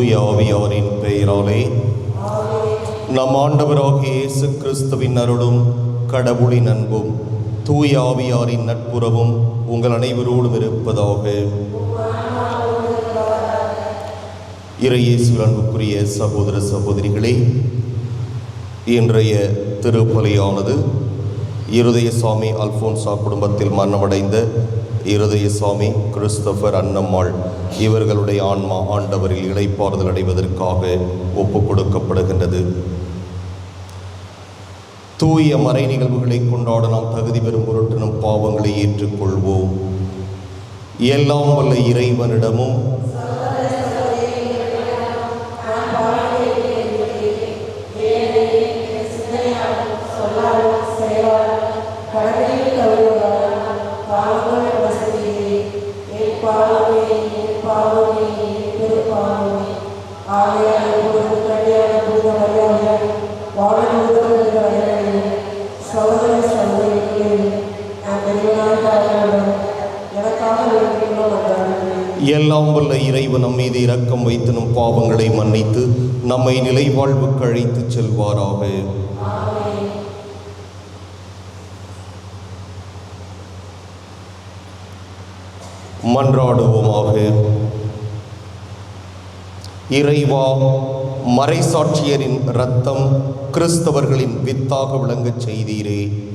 தூய ஆவியாரின் பெயராலே நம் ஆண்டவராகிய இயேசு கிறிஸ்துவின் அருளும் கடவுளின் அன்பும் தூய ஆவியாரின் நட்புறவும் உங்கள் அனைவரோடும் இருப்பதாக. இறையேசு அன்புக்குரிய சகோதர சகோதரிகளே இன்றைய திருப்பலியானது இருதயசாமி அல்போன்சா குடும்பத்தில் மரணமடைந்த இருதயசாமி கிறிஸ்தபர் அன்னம்மாள். இவர்களுடைய ஆன்மா ஆண்டவரில் இணைப்பாறுதல் அடைவதற்காக ஒப்பு கொடுக்கப்படுகின்றது. தூய மறை நிகழ்வுகளை கொண்டாட நாம் தகுதி பெறும் பொருட்டு நம் பாவங்களை ஏற்றுக்கொள்வோம். எல்லாம் வல்ல இறைவனிடமும் எல்லாம் வல்ல இறைவன் நம் மீது இரக்கம் வைத்து நம் பாவங்களை மன்னித்து நம்மை நிலைவாழ்வுக்கு அழைத்து செல்வாராக. மன்றாடுவோமாக. இறைவா மறைசாட்சியரின் இரத்தம் கிறிஸ்தவர்களின் வித்தாக விளங்கச் செய்தீரே.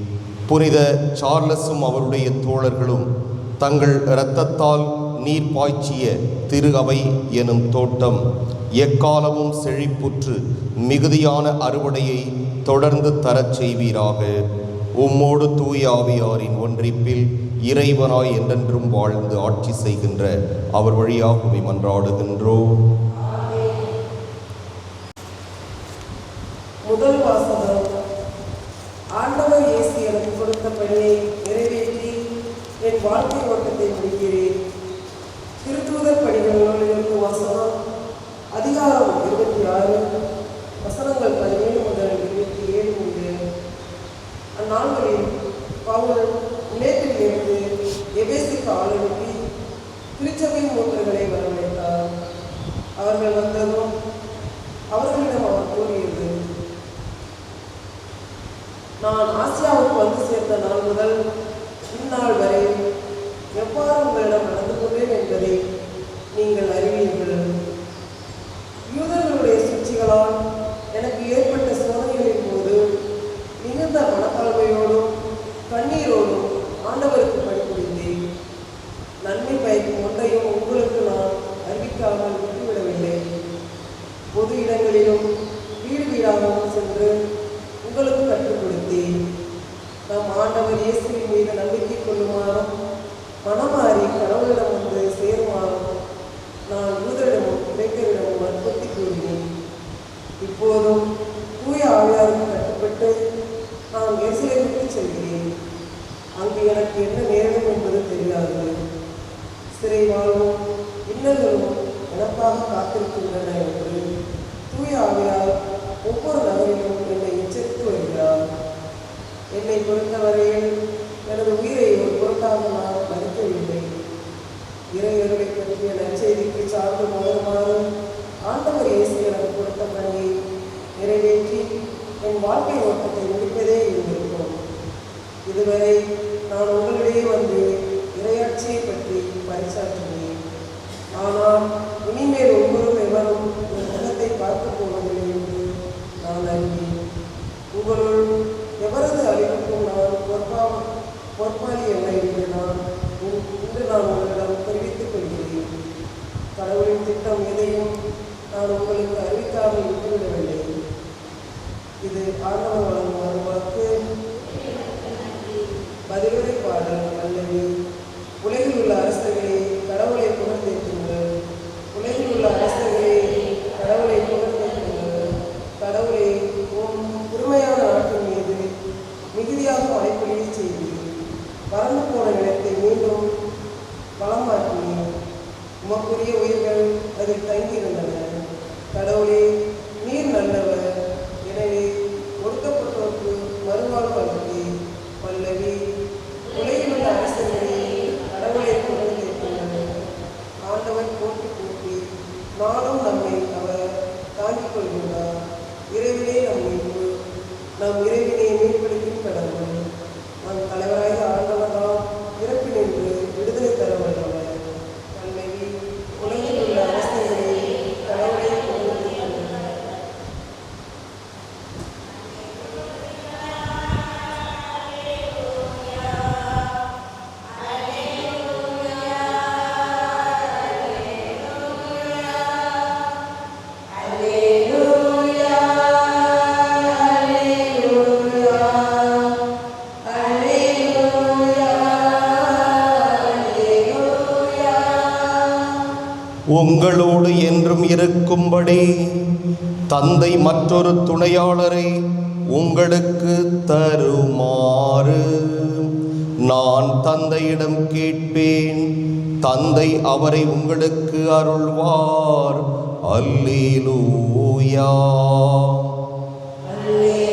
புனித சார்லஸும் அவருடைய தோழர்களும் தங்கள் இரத்தத்தால் நீர் பாய்ச்சிய திரு அவை எனும் தோட்டம் எக்காலமும் செழிப்புற்று மிகுதியான அறுவடையை தொடர்ந்து தரச் செய்வீராக. உம்மோடு தூய ஆவியாரின் ஒன்றிப்பில் இறைவனாய் என்றென்றும் வாழ்ந்து ஆட்சி செய்கின்ற அவர் வழியாகவே மன்றாடுகின்றோம். முதல் வாசகம் ஆண்டவர் இயேசு எனக்கு கொடுத்த பணியை நிறைவேற்றி என் வாழ்க்கை ஓட்டத்தை முடிக்கிறேன் திருத்தூதர் பணிகளிலிருந்து வாசகம் அதிகாரம் இருபத்தி ஆறு வசனங்கள் பதினேழு முதல் இருபத்தி ஏழு முடிய அந்நாள்களில் பவுல் இருந்து எபேசுக்கு ஆள் அனுப்பி திருச்சபை மூத்தர்களை வரவழைத்தார் அவர்கள் வந்ததும் அவர்களிடம் அவர் கூறியது நான் ஆசியாவுக்கு வந்து சேர்ந்த நாள் முதல் இந்நாள் வரை எவ்வாறு உங்களிடம் நடந்து கொண்டேன் என்பதை நீங்கள் அறிவீர்கள் யூதர்களுடைய சூழ்ச்சிகளால் எனக்கு ஏற்பட்ட சோதனைகளின் போது மிகுந்த மனத்தாழ்மையோடும் கண்ணீரோடும் ஆண்டவருக்கு பணிபுரிந்தேன் நன்மை பயக்கும் ஒன்றையும் உங்களுக்கு நான் அறிவிக்காமல் விட்டுவிடவில்லை பொது இடங்களிலும் வீடு வீடாகவும் சென்று உங்களுக்கு கற்றுக் கொடுத்தேன் நம் ஆண்டவர் இயேசுவின் மீது நம்பிக்கை கொள்ளுமாறும் மனமாறி கடவுளிடம் வந்து சேருமாறும் நான் யூதரிடமும் கிரேக்கரிடமும் வற்புறுத்தி கூறினேன். இப்போதும் தூய ஆவியாருக்கு கட்டுப்பட்டு நான் எருசலேமுக்கு செல்கிறேன். அங்கு எனக்கு என்ன நேரிடும் என்பது தெரியாது. சிறை வாழ்வும் இன்னல்களும் எனக்காக காத்திருக்கின்றன என்று தூய ஆவியார் ஒவ்வொரு நகரிலும் என்னை எச்சரித்து வருகிறேன் என்னை பொறுத்தவரையில் எனது உயிரை ஒரு பொருட்டாக நான் மதிக்கவில்லை. இறையர்களை பற்றிய நற்செய்திக்கு சார்ந்து முகருமாறு ஆண்டவர் இயேசு எனக்கு கொடுத்த பணியை நிறைவேற்றி என் வாழ்க்கை ஓட்டத்தை முடிப்பதே இருந்திருக்கும் இதுவரை நான் உங்களிடையே வந்து இரையாட்சியை பற்றி பறைசாற்றினேன் ஆனால் இனிமேல் ஒவ்வொரும் எவரும் என் முகத்தை பார்க்க போவதில்லை என்று நான் அறிவேன். உங்களுள் எவரது அழிவுக்கும் நான் பொறுப்பா பொறுப்பாளி அல்ல என்று நான் இன்று நான் உங்களிடம் தெரிவித்துக் கொள்கிறேன். கடவுளின் திட்டம் எதையும் நான் உங்களுக்கு அறிவிக்காமல் விட்டுவிடவில்லை. இது ஆண்டவர் வழங்கும் அருள்வாக்கு. பதிலுரை பாடல் அல்லது உலகில் உள்ள அரசர்களே வறண்டு போன நிலத்தை மீண்டும் வளமாக்கினேன். உமக்குரிய உயிர்கள் அதில் தங்கியிருந்தன கடவுளே உங்களோடு என்றும் இருக்கும்படி தந்தை மற்றொரு துணையாளரை உங்களுக்கு தருமாறு. நான் தந்தையிடம் கேட்பேன் தந்தை அவரை உங்களுக்கு அருள்வார். அல்லேலூயா. ஆண்டவர்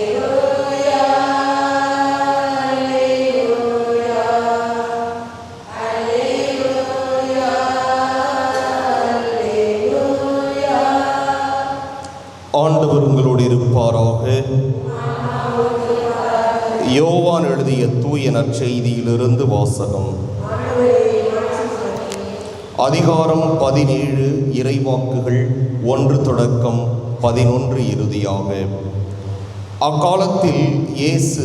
நற்செய்தியிலிருந்து வாசகம். அதிகாரம் பதினேழு இறைவாக்குகள் ஒன்று தொடக்கம் பதினொன்று இறுதியாக. அக்காலத்தில் இயேசு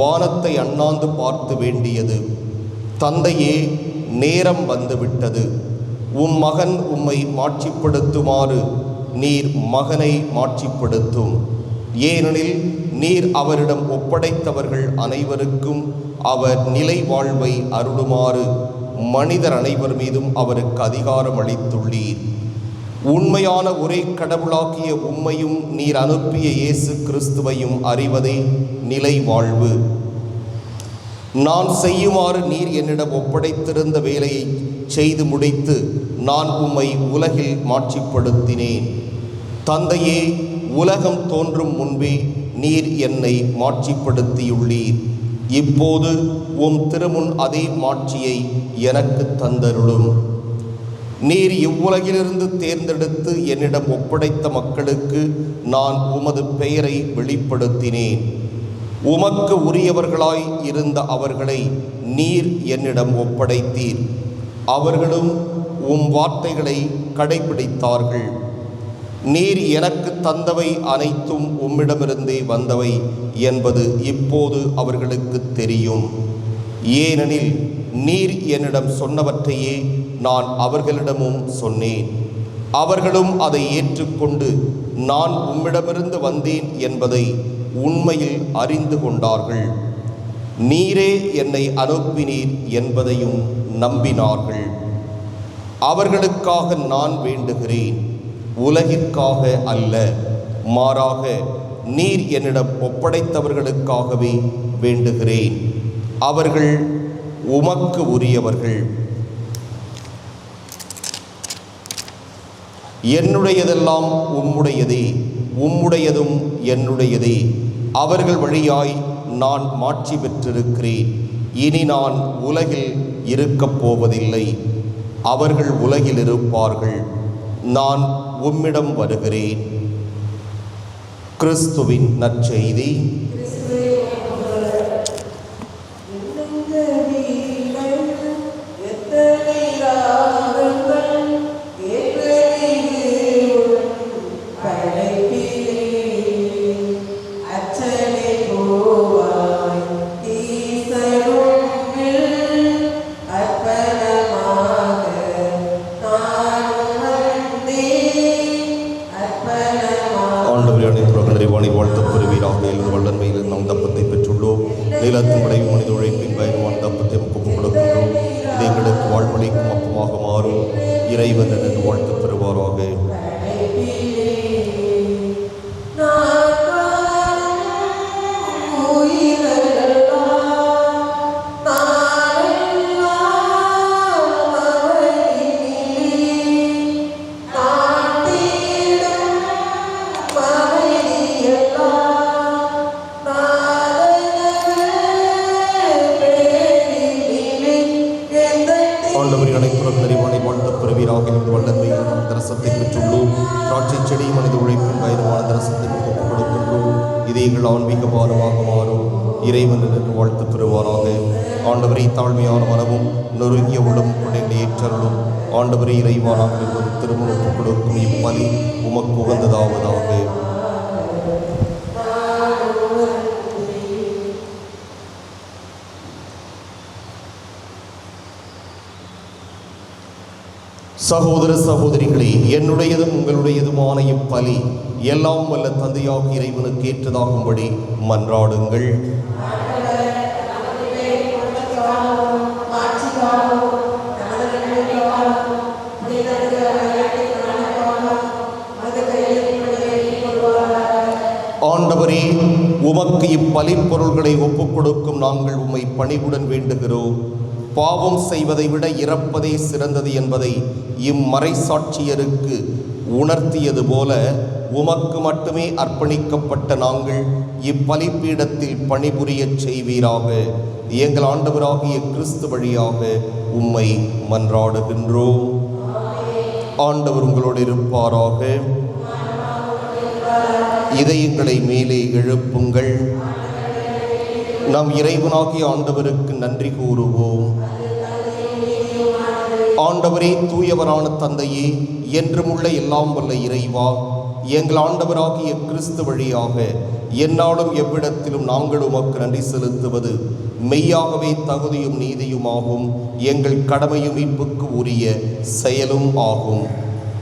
வானத்தை அண்ணாந்து பார்த்து வேண்டியது தந்தையே நேரம் வந்துவிட்டது. உம் மகன் உம்மை மாட்சிப்படுத்துமாறு நீர் மகனை மாட்சிப்படுத்தும். ஏனெனில் நீர் அவரிடம் ஒப்படைத்தவர்கள் அனைவருக்கும் அவர் நிலை வாழ்வை அருளுமாறு மனிதர் அனைவர் மீதும் அவருக்கு அதிகாரம் அளித்துள்ளீர். உண்மையான ஒரே கடவுளாக்கிய உம்மையும் நீர் அனுப்பிய இயேசு கிறிஸ்துவையும் அறிவதே நிலை வாழ்வு நான் செய்யுமாறு நீர் என்னிடம் ஒப்படைத்திருந்த வேலையை செய்து முடித்து நான் உம்மை உலகில் மாட்சிப்படுத்தினேன். தந்தையே உலகம் தோன்றும் முன்பே நீர் என்னை மாட்சிப்படுத்தியுள்ளீர். இப்போது உம் திருமுன் அதே மாட்சியை எனக்கு தந்தருளும். நீர் இவ்வுலகிலிருந்து தேர்ந்தெடுத்து என்னிடம் ஒப்படைத்த மக்களுக்கு நான் உமது பெயரை வெளிப்படுத்தினேன். உமக்கு உரியவர்களாய் இருந்த அவர்களை நீர் என்னிடம் ஒப்படைத்தீர். அவர்களும் உம் வார்த்தைகளை கடைபிடித்தார்கள். நீர் எனக்கு தந்தவை அனைத்தும் உம்மிடமிருந்தே வந்தவை என்பது இப்போது அவர்களுக்கு தெரியும். ஏனெனில் நீர் என்னிடம் சொன்னவற்றையே நான் அவர்களிடமும் சொன்னேன். அவர்களும் அதை ஏற்றுக்கொண்டு நான் உம்மிடமிருந்து வந்தேன் என்பதை உண்மையில் அறிந்து கொண்டார்கள். நீரே என்னை அனுப்பினீர் என்பதையும் நம்பினார்கள். அவர்களுக்காக நான் வேண்டுகிறேன். உலகிற்காக அல்ல. மாறாக நீர் என்னிடம் ஒப்படைத்தவர்களுக்காகவே வேண்டுகிறேன். அவர்கள் உமக்கு உரியவர்கள். என்னுடையதெல்லாம் உம்முடையதே உம்முடையதும் என்னுடையதே. அவர்கள் வழியாய் நான் மாட்சி பெற்றிருக்கிறேன். இனி நான் உலகில் இருக்கப் போவதில்லை. அவர்கள் உலகில் இருப்பார்கள். நான் உம்மிடம் வருகிறேன். கிறிஸ்துவின் நற்செய்தி. நீங்கள் ஆன்மீக பாரமாக மாறும். இறைவனுக்கு வாழ்த்து பெறுவாராக ஆண்டவரை தாழ்மையான மனமும் நொறுங்கிய உடம்பு கொண்ட ஏற்றருளும். ஆண்டவரை இறைவானாக ஒரு திருமண கொடுக்கும் இப்பலி உமக்கு உகந்ததாவதாக. சகோதர சகோதரிகளே என்னுடையதும் உங்களுடையதுமான இப்பலி எல்லாம் வல்ல தந்தையாக இறைவனுக்கு ஏற்றதாகும்படி மன்றாடுங்கள். ஆண்டவரே உமக்கு இப்பலிப்பொருள்களை ஒப்புக் கொடுக்கும் நாங்கள் உம்மை பணிவுடன் வேண்டுகிறோம். பாவம் செய்வதை விட இறப்பதே சிறந்தது என்பதை இம்மறை சாட்சியருக்கு உணர்த்தியது போல உமக்கு மட்டுமே அர்ப்பணிக்கப்பட்ட நாங்கள் இப்பலிப்பீடத்தில் பணிபுரியச் செய்வீராக. எங்கள் ஆண்டவராகிய கிறிஸ்து வழியாக உம்மை மன்றாடுகின்றோம். ஆண்டவர் உங்களோடு இருப்பாராக. இதயங்களை மேலே எழுப்புங்கள். நாம் இறைவனாகிய ஆண்டவருக்கு நன்றி கூறுவோம். ஆண்டவரே தூயவரான தந்தையே என்றுமுள்ள எல்லாம் வல்ல இறைவா எங்கள் ஆண்டவராகிய கிறிஸ்து வழியாக என்னாலும் எவ்விடத்திலும் நாங்கள் உமக்கு நன்றி செலுத்துவது. மெய்யாகவே தகுதியும் நீதியுமாகும். எங்கள் கடமையும் மீட்புக்கு உரிய செயலும் ஆகும்.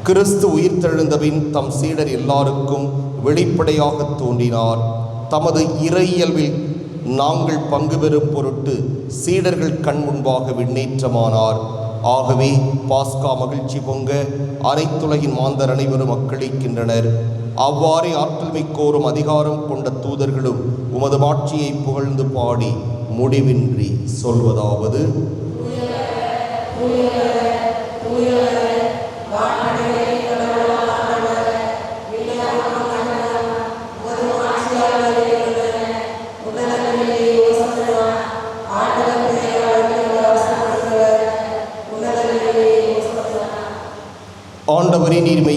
கிறிஸ்து உயிர்த்தெழுந்தபின் தம் சீடர் எல்லாருக்கும் வெளிப்படையாக தோன்றினார். தமது இறையியல்பில் நாங்கள் பங்கு பெறும் பொருட்டு சீடர்கள் கண் முன்பாக விண்ணேற்றமானார். ஆகவே பாஸ்கா மகிழ்ச்சி பொங்க அனைத்துலகின் மாந்தர் அனைவரும் அக்களிக்கின்றனர். அவ்வாறே ஆற்றல் மிக்கோரும் அதிகாரம் கொண்ட தூதர்களும் உமது மாட்சியை புகழ்ந்து பாடி முடிவின்றி சொல்வதாவது. ஆண்டவரே நீர்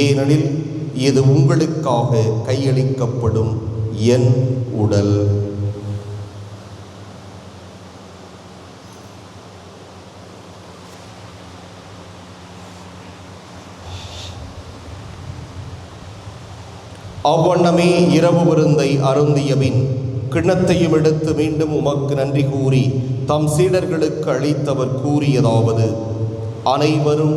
ஏனெனில் இது உங்களுக்காக கையளிக்கப்படும் என் உடல். அவ்வண்ணமே இரவு விருந்தை அருந்தியபின் கிண்ணத்தையும் எடுத்து மீண்டும் உமக்கு நன்றி கூறி தம் சீடர்களுக்கு அளித்தவர் கூறியதாவது அனைவரும்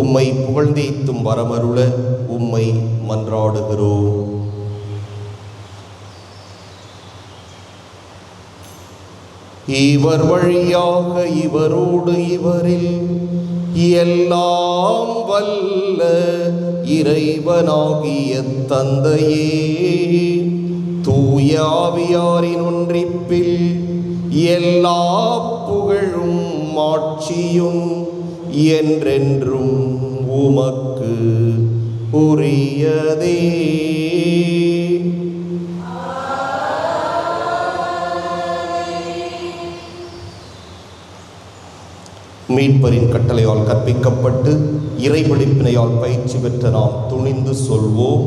உம்மை புகழ்ந்தேத்தும் வரமருள உம்மை மன்றாடுகிறோம். இவர் வழியாக இவரோடு இவரில் எல்லாம் வல்ல இறைவனாகிய தந்தையே தூய ஆவியாரின் ஒன்றிப்பில் எல்லா புகழும் மாட்சியும் என்றென்றும் உமக்கு உரியதே. மீட்பரின் கட்டளையால் கற்பிக்கப்பட்டு இறைவழிப்பினையால் பயிற்சி பெற்ற நாம் துணிந்து சொல்வோம்.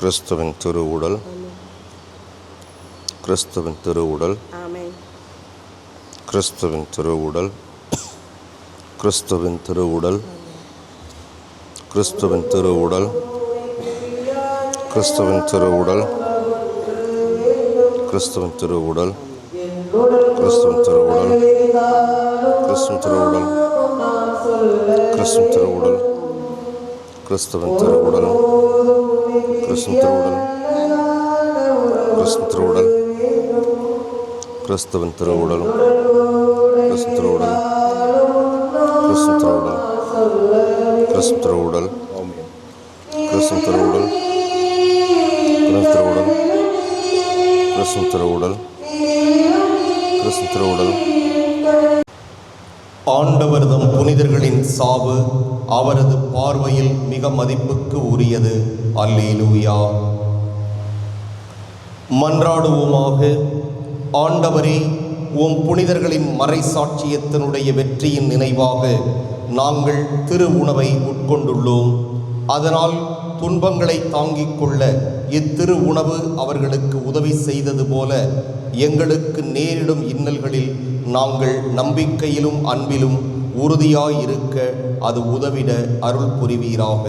கிறிஸ்துவின் திருவுடல் கிறிஸ்துவின் திருவுடல் கிறிஸ்துவின் திருவுடல் கிறிஸ்துவின் திருவுடல் கிறிஸ்துவின் திருவுடல் கிறிஸ்துவின் திருவுடல் கிறிஸ்துவின் திருவுடல் கிறிஸ்துவின் திருவுடல் கிறிஸ்துவின் திருவுடல் கிறிஸ்துவின் திருவுடல் கிறிஸ்துவின் திருவுடல் கிறிஸ்துவன் கிறிஸ்து திருவுடல் கிறிஸ்துவின் கிறிஸ்து திருவுடல் கிறிஸ்து திருவுடல் கிறிஸ்து திருவுடல் கிறிஸ்து திருவுடல் கிறிஸ்து திருவுடல் கிறிஸ்து திருவுடல் கிறிஸ்து திருவுடல் ஆண்டவர்தம் புனிதர்களின் சாவு அவரது பார்வையில் மிக மதிப்புக்கு உரியது. அல்லேலூயா. மன்றாடுவோமாக. ஆண்டவரே உம் புனிதர்களின் மறைசாட்சியத்தினுடைய வெற்றியின் நினைவாக நாங்கள் திரு உணவை உட்கொண்டுள்ளோம். அதனால் துன்பங்களை தாங்கிக் கொள்ள இத்திரு உணவு அவர்களுக்கு உதவி செய்தது போல எங்களுக்கு நேரிடும் இன்னல்களில் நாங்கள் நம்பிக்கையிலும் அன்பிலும் உறுதியாயிருக்க அது உதவிட அருள் புரிவீராக.